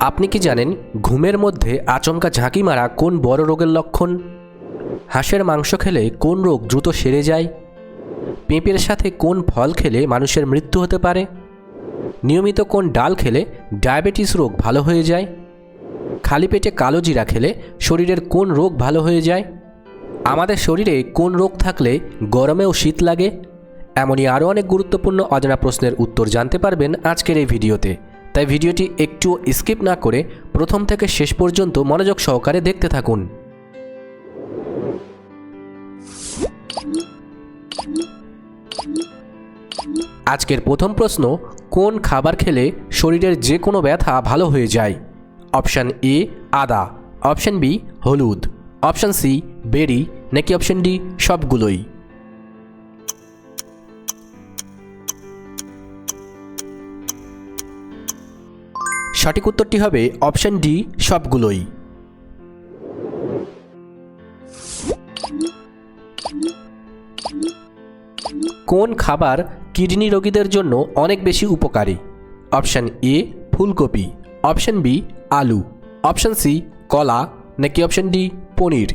আপনি কি জানেন ঘুমের মধ্যে আচমকা ঝাঁকি মারা কোন বড় রোগের লক্ষণ? হাঁসের মাংস খেলে কোন রোগ দ্রুত সেরে যায়? পেঁপের সাথে কোন ফল খেলে মানুষের মৃত্যু হতে পারে? নিয়মিত কোন ডাল খেলে ডায়াবেটিস রোগ ভালো হয়ে যায়? খালি পেটে কালো জিরা খেলে শরীরের কোন রোগ ভালো হয়ে যায়? আমাদের শরীরে কোন রোগ থাকলে গরমেও শীত লাগে? এমনই আরও অনেক গুরুত্বপূর্ণ অজানা প্রশ্নের উত্তর জানতে পারবেন আজকের এই ভিডিওতে। তাই ভিডিওটি একটুও স্কিপ না করে প্রথম থেকে শেষ পর্যন্ত মনোযোগ সহকারে দেখতে থাকুন। আজকের প্রথম প্রশ্ন, কোন খাবার খেলে শরীরের যে কোনো ব্যথা ভালো হয়ে যায়? অপশান এ, আদা। অপশান বি, হলুদ। Option C, berry. নাকি অপশান ডি, সবগুলোই? সঠিক উত্তরটি হবে অপশান ডি, সবগুলোই। কোন খাবার কিডনি রোগীদের জন্য অনেক বেশি উপকারী? অপশান এ, ফুলকপি। অপশান বি, আলু। অপশান সি, কলা। নাকি অপশান ডি, পনির?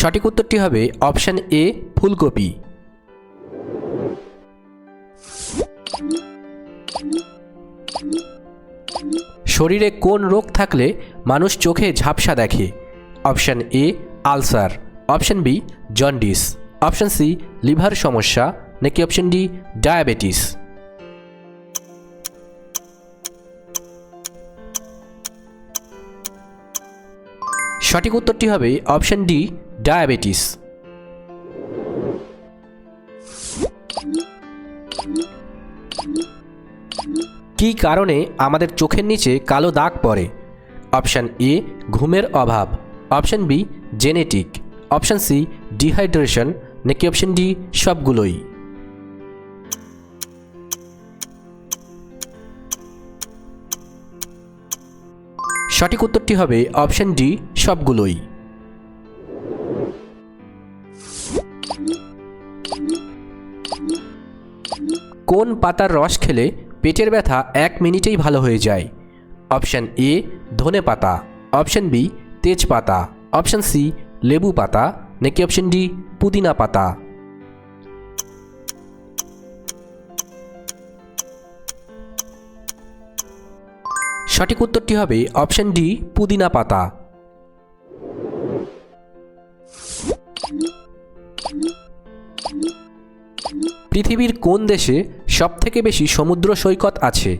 সঠিক উত্তরটি হবে অপশান এ, ফুলকপি। শরীরে কোন রোগ থাকলে মানুষ চোখে ঝাপসা দেখে? Option A, ulcer. Option B, jaundice. Option C, liver সমস্যা। নাকি অপশান ডি, ডায়াবেটিস? সঠিক উত্তরটি হবে অপশান ডি ডায়াবেটিস। কী কারণে আমাদের চোখের নিচে কালো দাগ পড়ে? অপশান এ, ঘুমের অভাব। Option B, genetic. Option C, dehydration. নাকি অপশান ডি, সবগুলোই। সঠিক উত্তরটি হবে অপশান ডি, সবগুলোই। কোন পাতার রস খেলে পেটের ব্যথা এক মিনিটেই ভালো হয়ে যায়? অপশান এ ধনে পাতা। অপশান বি তেজপাতা। অপশান সি লেবু পাতা। নাকি অপশান ডি পুদিনা পাতা? সঠিক উত্তরটি হবে অপশান ডি পুদিনা পাতা। পৃথিবীর কোন দেশে সবথেকে বেশি সমুদ্র সৈকত আছে?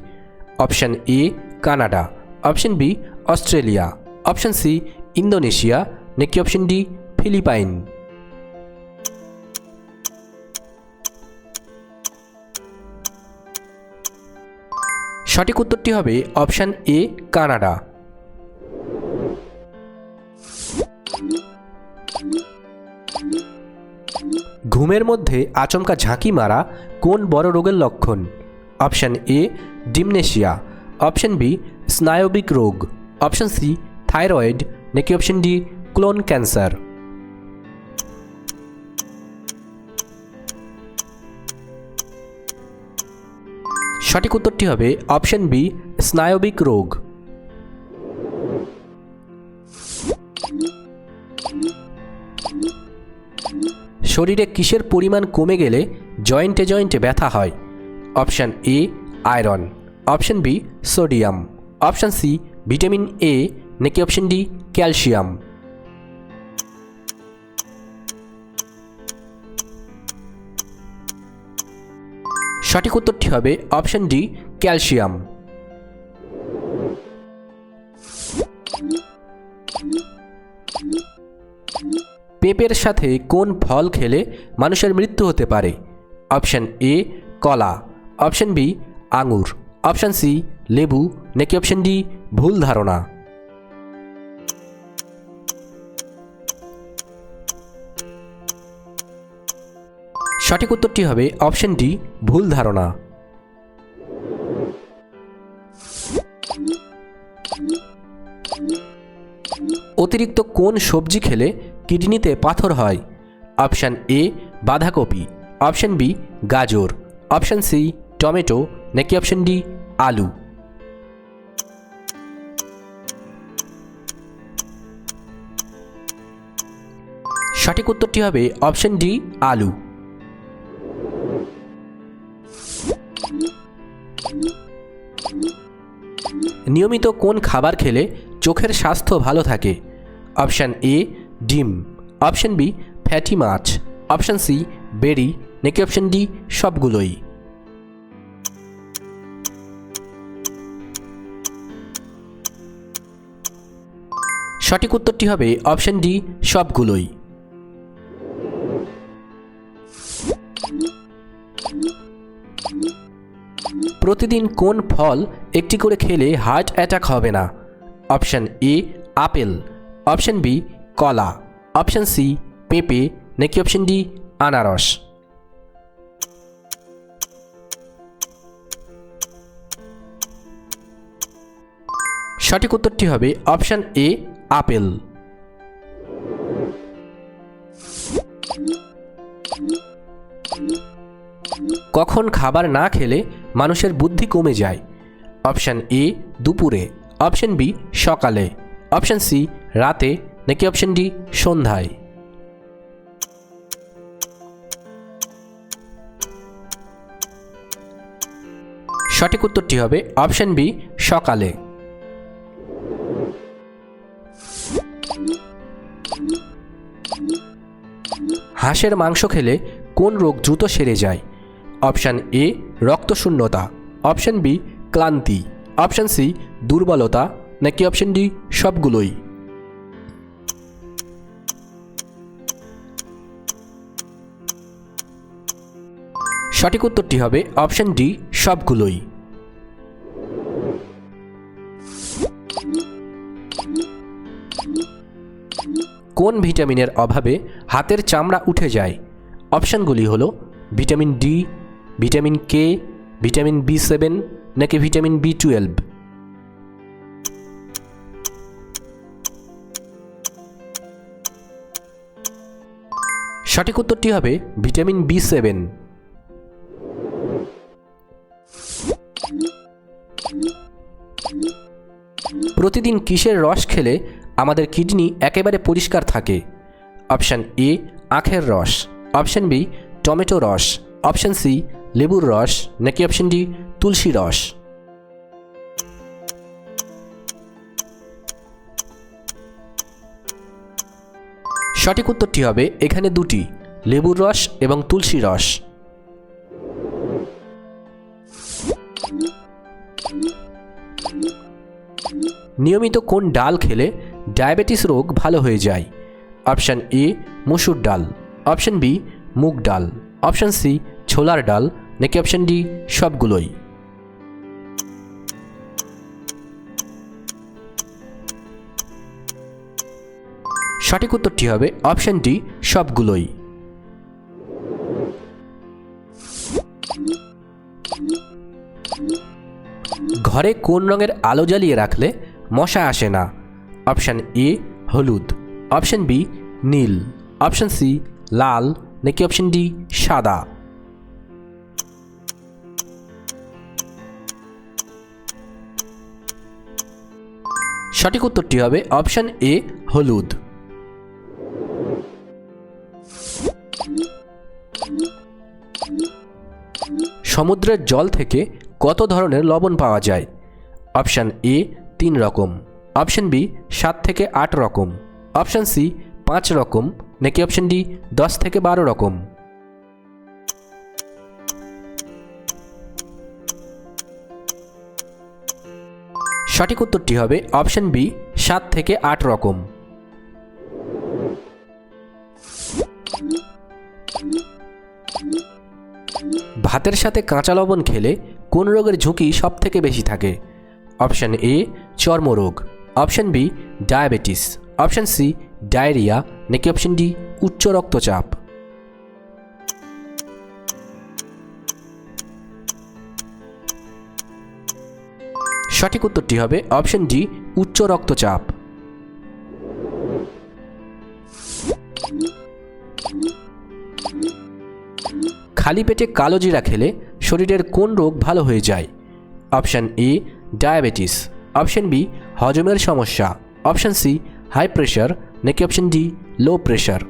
Option A, Canada. Option B, Australia. Option C, Indonesia. নাকি অপশান ডি, ফিলিপাইন? সঠিক উত্তরটি হবে অপশান এ, কানাডা। ঘুমের মধ্যে আচমকা ঝাঁকি মারা কোন বড় রোগের লক্ষণ? Option A, dementia. Option B, স্নায়বিক রোগ। Option C, thyroid. নাকি অপশান ডি, ক্লোন ক্যান্সার। সঠিক উত্তরটি হবে অপশান বি, স্নায়বিক রোগ। শরীরে কিসের পরিমাণ কমে গেলে জয়েন্টে জয়েন্টে ব্যথা হয়? Option A, iron. Option B, sodium. Option C, vitamin A, নাকি অপশান ডি, ক্যালসিয়াম। সঠিক উত্তরটি হবে অপশান ডি, ক্যালসিয়াম। পেঁপের সাথে কোন ফল খেলে মানুষের মৃত্যু হতে পারে? অপশান এ, কলা। অপশান বি, আঙুর। অপশান সি, লেবু। নাকি অপশান ডি, ভুল ধারণা? সঠিক উত্তরটি হবে অপশান ডি, ভুল ধারণা। অতিরিক্ত কোন সবজি খেলে কিডনিতে পাথর হয়? অপশান এ, বাঁধাকপি। অপশান বি, গাজর। Option C, tomato. নাকি অপশন ডি, আলু? সঠিক উত্তরটি হবে অপশন ডি, আলু। নিয়মিত কোন খাবার খেলে চোখের স্বাস্থ্য ভালো থাকে? অপশান এ ডিম। অপশান বি ফ্যাটি মাছ। Option C berry. নাকি অপশান ডি সবগুলোই? সঠিক উত্তরটি হবে অপশান ডি সবগুলোই। প্রতিদিন কোন ফল একটি করে খেলে হার্ট অ্যাটাক হবে না? Option A apple. Option B কলা অপশান সি পেঁপে নাকি অপশান ডি আনারস সঠিক উত্তরটি হবে অপশান এ আপেল। কখন খাবার না খেলে মানুষের বুদ্ধি কমে যায়? অপশান এ দুপুরে। অপশান বি সকালে। অপশান সি, রাতে, নাকি অপশান ডি, সন্ধ্যায়? সঠিক উত্তরটি হবে অপশান বি, সকালে। হাঁসের মাংস খেলে কোন রোগ দ্রুত সেরে যায়? অপশান এ, রক্তশূন্যতা। অপশান বি, ক্লান্তি। অপশান সি, দুর্বলতা। নাকি অপশান ডি সবগুলোই। সঠিক উত্তরটি হবে অপশান ডি সবগুলোই। কোন ভিটামিনের অভাবে হাতের চামড়া উঠে যায়? অপশানগুলি হলো vitamin D vitamin K vitamin B seven নাকি ভিটামিন বি টুয়েলভ সঠিক উত্তরটি হবে ভিটামিন বি সেভেন। প্রতিদিন কিসের রস খেলে আমাদের কিডনি একেবারে পরিষ্কার থাকে? অপশান এ, আখের রস। অপশান বি, টমেটো রস। অপশান সি, লেবুর রস। নাকি অপশান ডি, তুলসী রস? সঠিক উত্তরটি হবে এখানে দুটি, লেবুর রস এবং তুলসী রস। নিয়মিত কোন ডাল খেলে ডায়াবেটিস রোগ ভালো হয়ে যায়? অপশান এ, মসুর ডাল। অপশান বি, মুগ ডাল। অপশান সি, ছোলার ডাল। নাকি অপশান ডি, সবগুলোই? সঠিক উত্তরটি হবে অপশান ডি, সবগুলোই। ঘরে কোন রঙের আলো জ্বালিয়ে রাখলে মশা আসে না? অপশান এ, হলুদ। অপশান বি, নীল। অপশান সি, লাল। নাকি অপশান ডি, সাদা? সঠিক উত্তরটি হবে অপশান এ, হলুদ। সমুদ্রের জল থেকে কত ধরনের লবণ পাওয়া যায়? অপশান এ তিন রকম। অপশান বি সাত থেকে আট রকম। অপশান সি পাঁচ রকম। নাকি অপশান ডি দশ থেকে বারো রকম? সঠিক উত্তরটি হবে অপশান বি সাত থেকে আট রকম। ভাতের সাথে কাঁচা লবণ খেলে কোন রোগের ঝুঁকি সব থেকে বেশি থাকে? অপশান এ চর্মরোগ। Option B diabetes. Option C diarrhoea. নাকি অপশান ডি উচ্চ রক্তচাপ। সঠিক উত্তরটি হবে অপশান ডি উচ্চ রক্তচাপ। খালি পেটে কালো জিরা খেলে শরীরের কোন রোগ ভালো হয়ে যায়? Option A, diabetes. Option B, হজমের সমস্যা। Option C, high pressure. নাকি অপশান ডি, লো প্রেশার?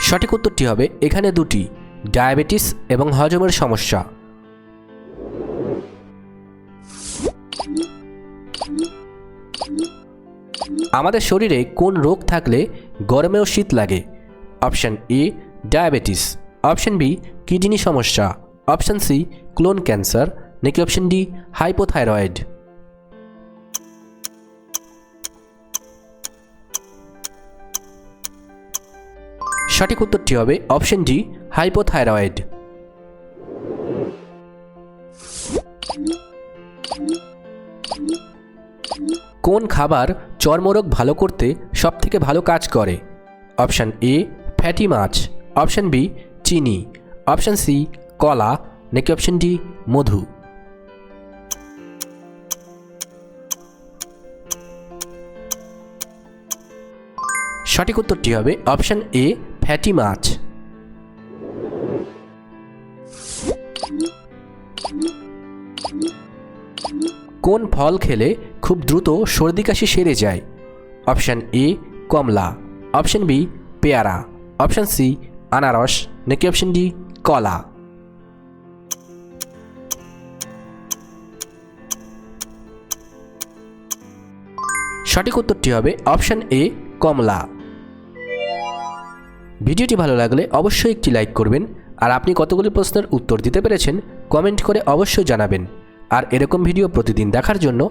সঠিক উত্তরটি হবে এখানে দুটি, ডায়াবেটিস এবং হজমের সমস্যা। আমাদের শরীরে কোন রোগ থাকলে গরমেও শীত লাগে? Option A, diabetes. Option B, kidney সমস্যা। Option C, colon cancer. নাকি অপশান ডি, হাইপোথাইরয়েড। সঠিক উত্তরটি হবে অপশন ডি, হাইপোথাইরয়েড। কোন খাবার চর্মরোগ ভালো করতে সবথেকে ভালো কাজ করে। অপশান এ, ফ্যাটি মাছ। অপশান বি, চিনি। অপশান সি, কলা। নাকি অপশান ডি, মধু। সঠিক উত্তরটি হবে অপশান এ, ফ্যাটি মাছ। কোন ফল খেলে খুব দ্রুত সর্দি কাশি সেরে যায়। অপশান এ, কমলা। অপশান বি, পেয়ারা। অপশান সি, আনারস। নাকি অপশান ডি, কলা। সঠিক উত্তরটি হবে অপশান এ, কমলা। ভিডিওটি ভালো লাগলে অবশ্যই একটি লাইক করবেন, আর আপনি কতগুলি প্রশ্নের উত্তর দিতে পেরেছেন কমেন্ট করে অবশ্যই জানাবেন। আর এরকম ভিডিও প্রতিদিন দেখার জন্য